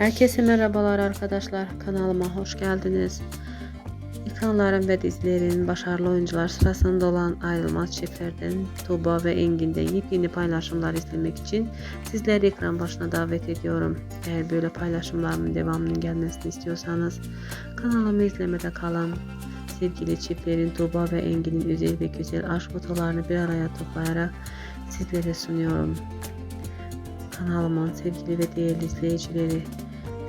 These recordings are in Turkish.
Herkese merhabalar arkadaşlar. Kanalıma hoş geldiniz. Ekranların ve dizilerin başarılı oyuncular sırasında olan ayrılmaz çiftlerden Tuğba ve Engin'de yepyeni paylaşımlar izlemek için sizleri ekran başına davet ediyorum. Eğer böyle paylaşımlarımın devamının gelmesini istiyorsanız kanalımı izlemede kalın. Sevgili çiftlerin Tuğba ve Engin'in özel ve güzel aşk fotolarını bir araya toplayarak sizlere sunuyorum. Kanalımın sevgili ve değerli izleyicileri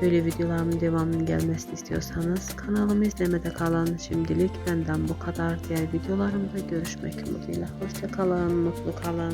böyle videolarımın devamının gelmesini istiyorsanız kanalımı izlemede kalın. Şimdilik benden bu kadar. Diğer videolarımda görüşmek umuduyla. Hoşça kalın, mutlu kalın.